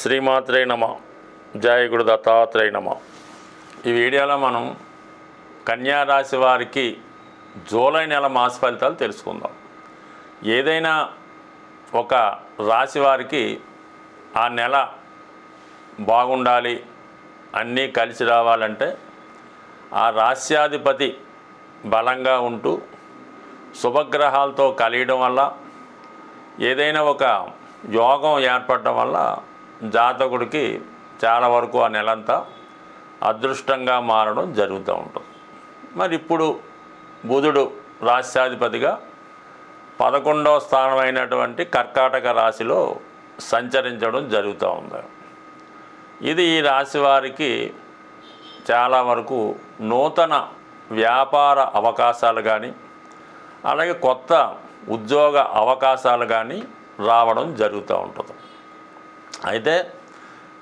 శ్రీమాత్రే నమ. జాయగుడు దత్తాత్రేయ నమ. ఈ వీడియోలో మనం కన్యా రాశి వారికి జూలై నెల మాస ఫలితాలు తెలుసుకుందాం. ఏదైనా ఒక రాశి వారికి ఆ నెల బాగుండాలి అన్నీ కలిసి రావాలంటే ఆ రాస్యాధిపతి బలంగా ఉంటూ శుభగ్రహాలతో కలియడం వల్ల ఏదైనా ఒక యోగం ఏర్పడటం వల్ల జాతకుడికి చాలా వరకు ఆ నెలంతా అదృష్టంగా మారడం జరుగుతూ ఉంటుంది. మరి ఇప్పుడు బుధుడు రాశ్యాధిపతిగా పదకొండవ స్థానమైనటువంటి కర్కాటక రాశిలో సంచరించడం జరుగుతూ ఉంది. ఇది ఈ రాశి వారికి చాలా వరకు నూతన వ్యాపార అవకాశాలు కానీ అలాగే కొత్త ఉద్యోగ అవకాశాలు కానీ రావడం జరుగుతూ ఉంటుంది. అయితే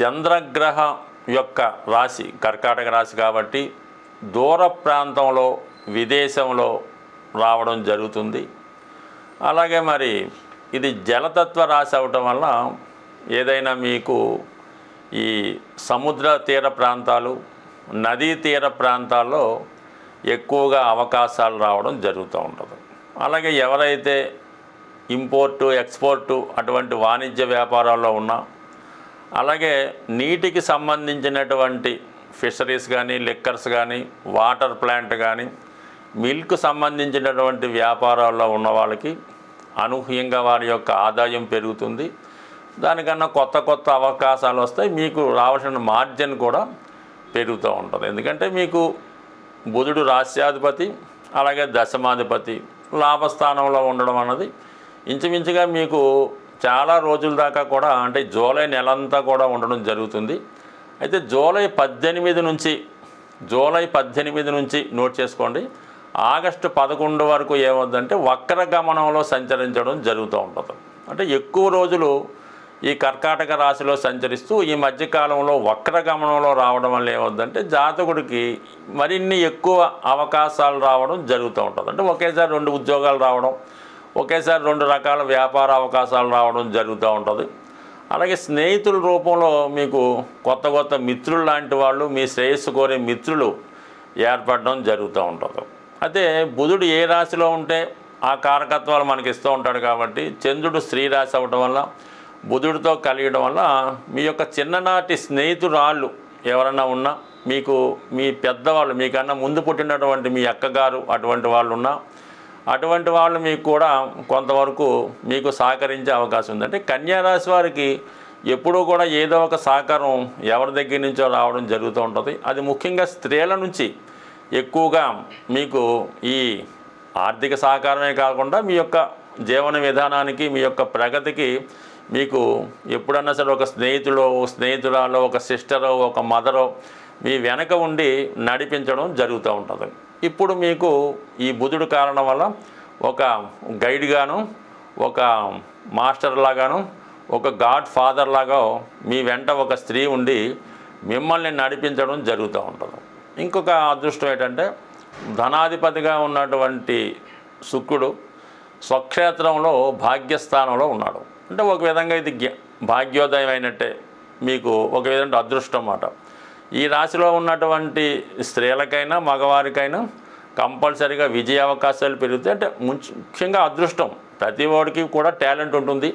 చంద్రగ్రహం యొక్క రాశి కర్కాటక రాశి కాబట్టి దూర ప్రాంతంలో విదేశంలో రావడం జరుగుతుంది. అలాగే మరి ఇది జలతత్వ రాశి అవటం వల్ల ఏదైనా మీకు ఈ సముద్ర తీర ప్రాంతాలు నదీ తీర ప్రాంతాల్లో ఎక్కువగా అవకాశాలు రావడం జరుగుతూ ఉంటుంది. అలాగే ఎవరైతే ఇంపోర్టు ఎక్స్పోర్టు అటువంటి వాణిజ్య వ్యాపారాల్లో ఉన్నా అలాగే నీటికి సంబంధించినటువంటి ఫిషరీస్ కానీ లిక్కర్స్ కానీ వాటర్ ప్లాంట్ కానీ మిల్క్ సంబంధించినటువంటి వ్యాపారాల్లో ఉన్న వాళ్ళకి అనూహ్యంగా వారి యొక్క ఆదాయం పెరుగుతుంది. దానికన్నా కొత్త కొత్త అవకాశాలు వస్తాయి మీకు రావాల్సిన మార్జిన్ కూడా పెరుగుతూ ఉంటుంది. ఎందుకంటే మీకు బుధుడు రాస్యాధిపతి అలాగే దశమాధిపతి లాభస్థానంలో ఉండడం అన్నది ఇంచుమించుగా మీకు చాలా రోజుల దాకా కూడా అంటే జూలై నెలంతా కూడా ఉండడం జరుగుతుంది. అయితే జూలై పద్దెనిమిది నుంచి జూలై పద్దెనిమిది నుంచి నోట్ చేసుకోండి. ఆగస్టు పదకొండు వరకు ఏమవుద్దంటే వక్ర గమనంలో సంచరించడం జరుగుతూ ఉంటుంది. అంటే ఎక్కువ రోజులు ఈ కర్కాటక రాశిలో సంచరిస్తూ ఈ మధ్యకాలంలో వక్ర గమనంలో రావడం వల్ల ఏమవుద్దంటే జాతకుడికి మరిన్ని ఎక్కువ అవకాశాలు రావడం జరుగుతూ ఉంటుంది. అంటే ఒకేసారి రెండు ఉద్యోగాలు రావడం ఒకేసారి రెండు రకాల వ్యాపార అవకాశాలు రావడం జరుగుతూ ఉంటుంది. అలాగే స్నేహితుల రూపంలో మీకు కొత్త కొత్త మిత్రులు లాంటి వాళ్ళు మీ శ్రేయస్సు కోరే మిత్రులు ఏర్పడడం జరుగుతూ ఉంటుంది. అయితే బుధుడు ఏ రాశిలో ఉంటే ఆ కారకత్వాలు మనకి ఇస్తూ ఉంటాడు కాబట్టి చంద్రుడు స్త్రీ రాశి అవ్వడం వల్ల బుధుడితో కలియడం వల్ల మీ యొక్క చిన్ననాటి స్నేహితురాళ్ళు ఎవరైనా ఉన్నా మీకు మీ పెద్దవాళ్ళు మీకన్నా ముందు పుట్టినటువంటి మీ అక్కగారు అటువంటి వాళ్ళు ఉన్నా అటువంటి వాళ్ళు మీకు కూడా కొంతవరకు మీకు సహకరించే అవకాశం ఉంది. అంటే కన్యారాశి వారికి ఎప్పుడూ కూడా ఏదో ఒక సహకారం ఎవరి దగ్గర నుంచో రావడం జరుగుతూ ఉంటుంది. అది ముఖ్యంగా స్త్రీల నుంచి ఎక్కువగా మీకు ఈ ఆర్థిక సహకారమే కాకుండా మీ యొక్క జీవన విధానానికి మీ యొక్క ప్రగతికి మీకు ఎప్పుడన్నా సరే ఒక స్నేహితులో స్నేహితురాలో ఒక సిస్టరో ఒక మదరో మీ వెనక ఉండి నడిపించడం జరుగుతూ ఉంటుంది. ఇప్పుడు మీకు ఈ బుధుడు కారణం వల్ల ఒక గైడ్గాను ఒక మాస్టర్ లాగాను ఒక గాడ్ ఫాదర్ లాగా మీ వెంట ఒక స్త్రీ ఉండి మిమ్మల్ని నడిపించడం జరుగుతూ ఉంటుంది. ఇంకొక అదృష్టం ఏంటంటే ధనాధిపతిగా ఉన్నటువంటి శుక్రుడు స్వక్షేత్రంలో భాగ్యస్థానంలో ఉన్నాడు. అంటే ఒక విధంగా ఇది భాగ్యోదయం అయినట్టే మీకు ఒక విధంగా అదృష్టం అన్నమాట. ఈ రాశిలో ఉన్నటువంటి స్త్రీలకైనా మగవారికైనా కంపల్సరీగా విజయ అవకాశాలు పెరుగుతాయి. అంటే ముఖ్యంగా అదృష్టం. ప్రతి వాడికి కూడా టాలెంట్ ఉంటుంది.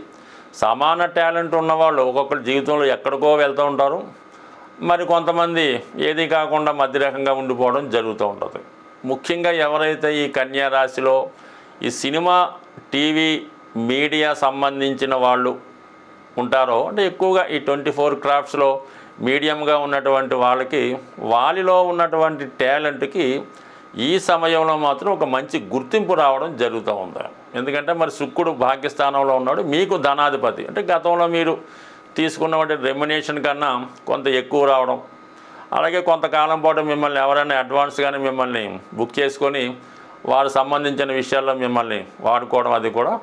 సమాన టాలెంట్ ఉన్నవాళ్ళు ఒక్కొక్కరి జీవితంలో ఎక్కడికో వెళ్తూ ఉంటారు. మరి కొంతమంది ఏది కాకుండా మధ్యరకంగా ఉండిపోవడం జరుగుతూ ఉంటుంది. ముఖ్యంగా ఎవరైతే ఈ కన్యా రాశిలో ఈ సినిమా టీవీ మీడియా సంబంధించిన వాళ్ళు ఉంటారో అంటే ఎక్కువగా ఈ ట్వంటీ ఫోర్ క్రాఫ్ట్స్లో మీడియంగా ఉన్నటువంటి వాళ్ళకి వాలిలో ఉన్నటువంటి టాలెంట్కి ఈ సమయంలో మాత్రం ఒక మంచి గుర్తింపు రావడం జరుగుతూ ఉంది. ఎందుకంటే మరి శుక్రుడు భాగ్యస్థానంలో ఉన్నాడు మీకు ధనాధిపతి. అంటే గతంలో మీరు తీసుకున్నటువంటి రెమ్యునేషన్ కన్నా కొంత ఎక్కువ రావడం అలాగే కొంతకాలం పాటు మిమ్మల్ని ఎవరైనా అడ్వాన్స్గానే మిమ్మల్ని బుక్ చేసుకొని వారు సంబంధించిన విషయాల్లో మిమ్మల్ని వాడుకోవడం అది కూడా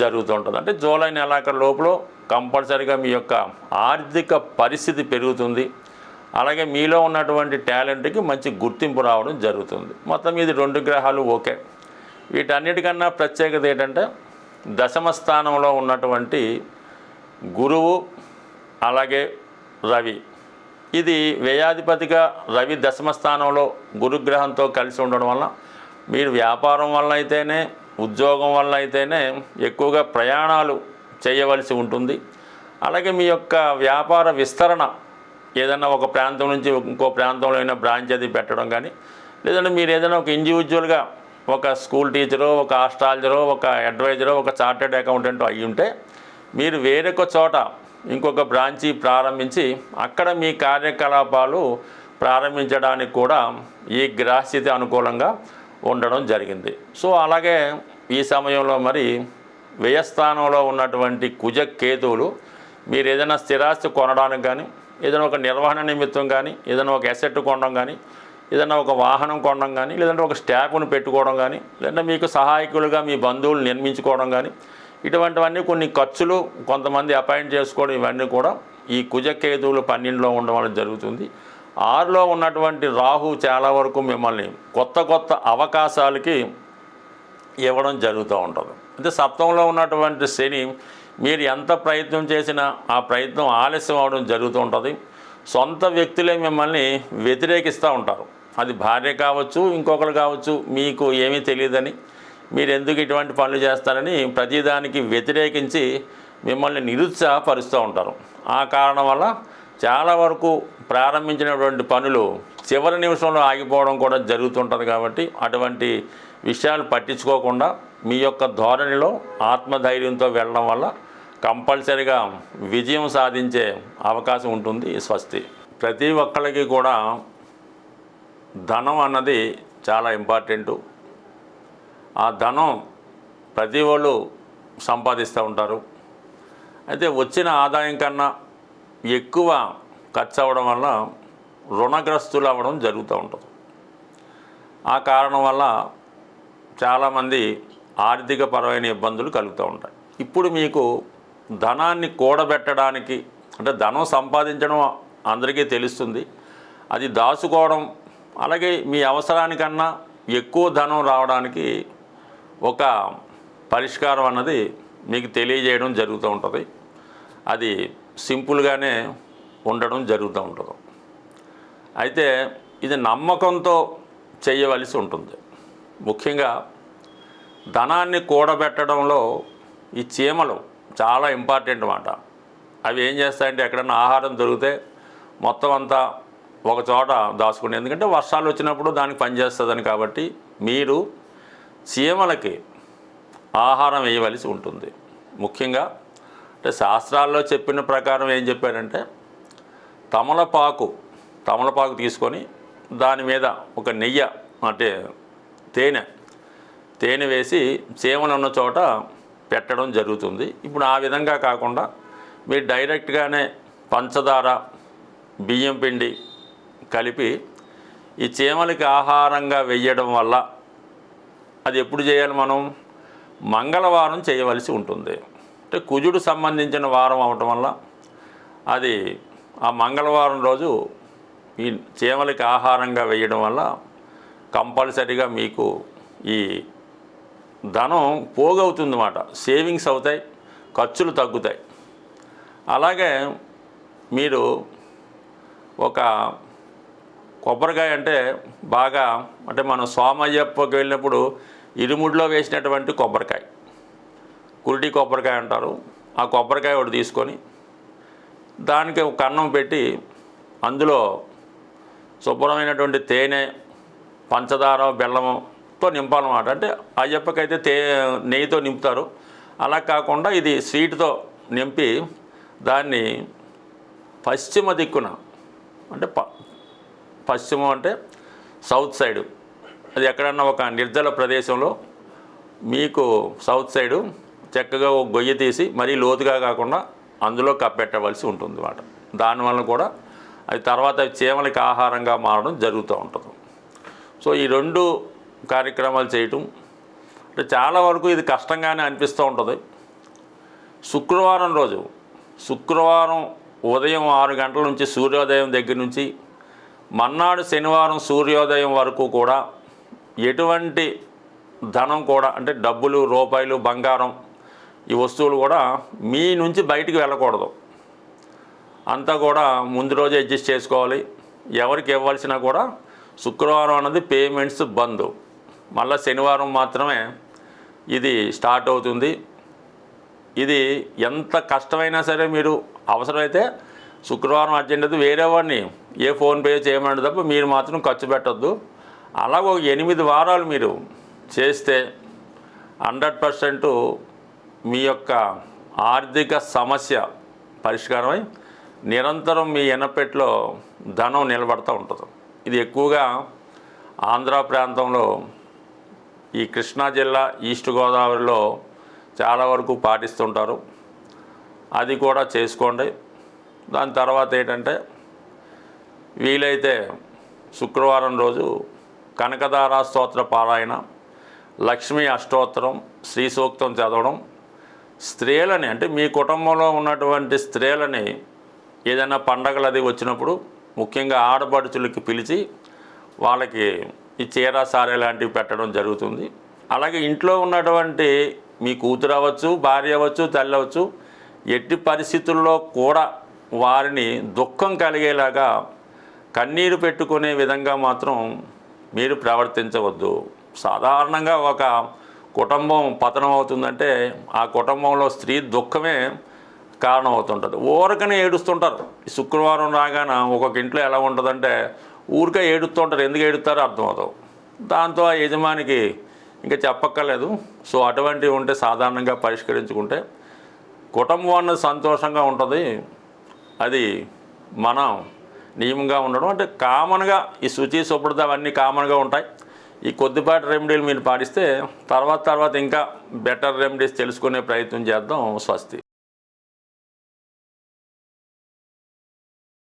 జరుగుతుంటుంది అంటే జూలై నెలాఖరు లోపల కంపల్సరీగా మీ యొక్క ఆర్థిక పరిస్థితి పెరుగుతుంది. అలాగే మీలో ఉన్నటువంటి టాలెంట్కి మంచి గుర్తింపు రావడం జరుగుతుంది. మొత్తం ఇది రెండు గ్రహాలు ఓకే. వీటన్నిటికన్నా ప్రత్యేకత ఏంటంటే దశమ స్థానంలో ఉన్నటువంటి గురువు అలాగే రవి. ఇది వ్యయాధిపతిగా రవి దశమ స్థానంలో గురుగ్రహంతో కలిసి ఉండడం వల్ల మీరు వ్యాపారం వల్ల అయితేనే ఉద్యోగం వల్ల అయితేనే ఎక్కువగా ప్రయాణాలు చేయవలసి ఉంటుంది. అలాగే మీ యొక్క వ్యాపార విస్తరణ ఏదైనా ఒక ప్రాంతం నుంచి ఇంకో ప్రాంతంలో అయినా బ్రాంచ్ అది పెట్టడం కానీ లేదంటే మీరు ఏదైనా ఒక ఇండివిజువల్గా ఒక స్కూల్ టీచరో ఒక ఆస్ట్రాలజరో ఒక అడ్వైజరో ఒక చార్టెడ్ అకౌంటెంట్ అయి ఉంటే మీరు వేరొక చోట ఇంకొక బ్రాంచి ప్రారంభించి అక్కడ మీ కార్యకలాపాలు ప్రారంభించడానికి కూడా ఈ గ్రహస్థితి అనుకూలంగా ఉండడం జరిగింది. సో అలాగే ఈ సమయంలో మరి వ్యయస్థానంలో ఉన్నటువంటి కుజ కేతువులు మీరు ఏదైనా స్థిరాస్తి కొనడానికి కానీ ఏదైనా ఒక నిర్వహణ నిమిత్తం కానీ ఏదైనా ఒక అసెట్ కొనడం కానీ ఏదైనా ఒక వాహనం కొనడం కానీ లేదంటే ఒక స్టాఫ్ను పెట్టుకోవడం కానీ లేదంటే మీకు సహాయకులుగా మీ బంధువులు నిర్మించుకోవడం కానీ ఇటువంటివన్నీ కొన్ని ఖర్చులు కొంతమంది అపాయింట్ చేసుకోవడం ఇవన్నీ కూడా ఈ కుజకేతువులు పన్నెండులో ఉండడం వల్ల జరుగుతుంది. ఆరులో ఉన్నటువంటి రాహు చాలా వరకు మిమ్మల్ని కొత్త కొత్త అవకాశాలకి ఇవ్వడం జరుగుతూ ఉంటుంది. అంటే సప్తంలో ఉన్నటువంటి శని మీరు ఎంత ప్రయత్నం చేసినా ఆ ప్రయత్నం ఆలస్యం అవడం జరుగుతూ ఉంటుంది. సొంత వ్యక్తులే మిమ్మల్ని వ్యతిరేకిస్తూ ఉంటారు. అది భార్య కావచ్చు ఇంకొకరు కావచ్చు మీకు ఏమీ తెలియదని మీరు ఎందుకు ఇటువంటి పనులు చేస్తారని ప్రతిదానికి వ్యతిరేకించి మిమ్మల్ని నిరుత్సాహపరుస్తూ ఉంటారు. ఆ కారణం వల్ల చాలా వరకు ప్రారంభించినటువంటి పనులు చివరి నిమిషంలో ఆగిపోవడం కూడా జరుగుతుంటుంది కాబట్టి అటువంటి విషయాలు పట్టించుకోకుండా మీ యొక్క ధోరణిలో ఆత్మధైర్యంతో వెళ్ళడం వల్ల కంపల్సరిగా విజయం సాధించే అవకాశం ఉంటుంది స్వస్తి. ప్రతి ఒక్కరికి కూడా ధనం అన్నది చాలా ఇంపార్టెంటు. ఆ ధనం ప్రతి వాళ్ళు సంపాదిస్తూ ఉంటారు. అయితే వచ్చిన ఆదాయం కన్నా ఎక్కువ ఖర్చు అవ్వడం వల్ల రుణగ్రస్తులు అవ్వడం జరుగుతూ ఉంటుంది. ఆ కారణం వల్ల చాలామంది ఆర్థికపరమైన ఇబ్బందులు కలుగుతూ ఉంటాయి. ఇప్పుడు మీకు ధనాన్ని కూడబెట్టడానికి అంటే ధనం సంపాదించడం అందరికీ తెలుస్తుంది. అది దాచుకోవడం అలాగే మీ అవసరానికన్నా ఎక్కువ ధనం రావడానికి ఒక పరిష్కారం అన్నది మీకు తెలియజేయడం జరుగుతూ ఉంటుంది. అది సింపుల్గానే ఉండడం జరుగుతూ ఉంటుంది. అయితే ఇది నమ్మకంతో చేయవలసి ఉంటుంది. ముఖ్యంగా ధనాన్ని కూడబెట్టడంలో ఈ చీమలు చాలా ఇంపార్టెంట్ అన్నమాట అవి ఏం చేస్తాయంటే ఎక్కడన్నా ఆహారం దొరికితే మొత్తం అంతా ఒక చోట దాచుకుని ఎందుకంటే వర్షాలు వచ్చినప్పుడు దానికి పనిచేస్తుందని కాబట్టి మీరు చీమలకి ఆహారం వేయవలసి ఉంటుంది. ముఖ్యంగా అంటే శాస్త్రాల్లో చెప్పిన ప్రకారం ఏం చెప్పారంటే తమలపాకు తమలపాకు తీసుకొని దాని మీద ఒక నెయ్యి అంటే తేనె. తేనె వేసి సేవన ఉన్న చోట పెట్టడం జరుగుతుంది. ఇప్పుడు ఆ విధంగా కాకుండా మీరు డైరెక్ట్గానే పంచదార బియ్యం పిండి కలిపి ఈ చీమలకి ఆహారంగా వెయ్యడం వల్ల అది ఎప్పుడు చేయాలి మనం? మంగళవారం చేయవలసి ఉంటుంది. అంటే కుజుడు సంబంధించిన వారం అవటం వల్ల అది ఆ మంగళవారం రోజు ఈ చీమలకి ఆహారంగా వేయడం వల్ల కంపల్సరీగా మీకు ఈ ధనం పోగవుతుంది అన్నమాట సేవింగ్స్ అవుతాయి ఖర్చులు తగ్గుతాయి. అలాగే మీరు ఒక కొబ్బరికాయ అంటే బాగా అంటే మనం సోమయ్యప్పకి వెళ్ళినప్పుడు ఇరుముడిలో వేసినటువంటి కొబ్బరికాయ. కురిటి కొబ్బరికాయ అంటారు. ఆ కొబ్బరికాయ ఒకటి తీసుకొని దానికి ఒక కన్నం పెట్టి అందులో శుభ్రమైనటువంటి తేనె పంచదార బెల్లంతో నింపాలన్నమాట. అంటే అయ్యప్పకైతే తే నెయ్యితో నింపుతారు. అలా కాకుండా ఇది స్వీట్తో నింపి దాన్ని పశ్చిమ దిక్కున అంటే ప పశ్చిమం అంటే సౌత్ సైడు. అది ఎక్కడన్నా ఒక నిర్జల ప్రదేశంలో మీకు సౌత్ సైడు చక్కగా ఒక గొయ్యి తీసి మరీ లోతుగా కాకుండా అందులో కప్పెట్టవలసి ఉంటుంది అన్నమాట దానివల్ల కూడా అది తర్వాత చీమలకి ఆహారంగా మారడం జరుగుతూ ఉంటుంది. సో ఈ రెండు కార్యక్రమాలు చేయటం. అంటే చాలా వరకు ఇది కష్టంగానే అనిపిస్తూ ఉంటుంది. శుక్రవారం రోజు శుక్రవారం ఉదయం ఆరు గంటల నుంచి సూర్యోదయం దగ్గర నుంచి మన్నాడు శనివారం సూర్యోదయం వరకు కూడా ఎటువంటి ధనం కూడా అంటే డబ్బులు రూపాయలు బంగారం ఈ వస్తువులు కూడా మీ నుంచి బయటికి వెళ్ళకూడదు. అంతా కూడా ముందు రోజు అడ్జస్ట్ చేసుకోవాలి. ఎవరికి ఇవ్వాల్సినా కూడా శుక్రవారం అన్నది పేమెంట్స్ బంద్. మళ్ళీ శనివారం మాత్రమే ఇది స్టార్ట్ అవుతుంది. ఇది ఎంత కష్టమైనా సరే మీరు అవసరమైతే శుక్రవారం అర్జెంట్ అయితే వేరే వాడిని ఏ ఫోన్పే చేయమంటే తప్ప మీరు మాత్రం ఖర్చు పెట్టద్దు. అలాగ ఒక ఎనిమిది వారాలు మీరు చేస్తే హండ్రెడ్ పర్సెంట్ మీ యొక్క ఆర్థిక సమస్య పరిష్కారమై నిరంతరం మీ ఎనపెట్లో ధనం నిలబడతా ఉంటుంది. ఇది ఎక్కువగా ఆంధ్ర ప్రాంతంలో ఈ కృష్ణా జిల్లా ఈస్ట్ గోదావరిలో చాలా వరకు పాటిస్తుంటారు. అది కూడా చేసుకోండి. దాని తర్వాత ఏంటంటే వీలైతే శుక్రవారం రోజు కనకదారా స్తోత్ర పారాయణ లక్ష్మీ అష్టోత్తరం శ్రీ సూక్తం చదవడం. స్త్రీలని అంటే మీ కుటుంబంలో ఉన్నటువంటి స్త్రీలని ఏదైనా పండగలు అది వచ్చినప్పుడు ముఖ్యంగా ఆడపడుచులకి పిలిచి వాళ్ళకి ఈ చీర సారే లాంటివి పెట్టడం జరుగుతుంది. అలాగే ఇంట్లో ఉన్నటువంటి మీ కూతురు అవ్వచ్చు భార్య అవ్వచ్చు తల్లి అవ్వచ్చు ఎట్టి పరిస్థితుల్లో కూడా వారిని దుఃఖం కలిగేలాగా కన్నీరు పెట్టుకునే విధంగా మాత్రం మీరు ప్రవర్తించవద్దు. సాధారణంగా ఒక కుటుంబం పతనం అవుతుందంటే ఆ కుటుంబంలో స్త్రీ దుఃఖమే కారణం అవుతుంటుంది ఊరకనే ఏడుస్తుంటారు. శుక్రవారం రాగాన ఒక్కొక్క ఇంట్లో ఎలా ఉంటుందంటే ఊరికే ఏడుస్తుంటారు. ఎందుకు ఏడుస్తారో అర్థమవుతావు దాంతో ఆ యజమానికి ఇంకా చెప్పక్కర్లేదు. సో అటువంటివి ఉంటే సాధారణంగా పరిష్కరించుకుంటే కుటుంబం అన్నది సంతోషంగా ఉంటుంది. అది మనం నియమంగా ఉండడం. అంటే కామన్గా ఈ శుచి శుభ్రత అవన్నీ కామన్గా ఉంటాయి. ఈ కొద్దిపాటి రెమెడీలు మీరు పాటిస్తే తర్వాత తర్వాత ఇంకా బెటర్ రెమెడీస్ తెలుసుకునే ప్రయత్నం చేద్దాం. స్వస్తి.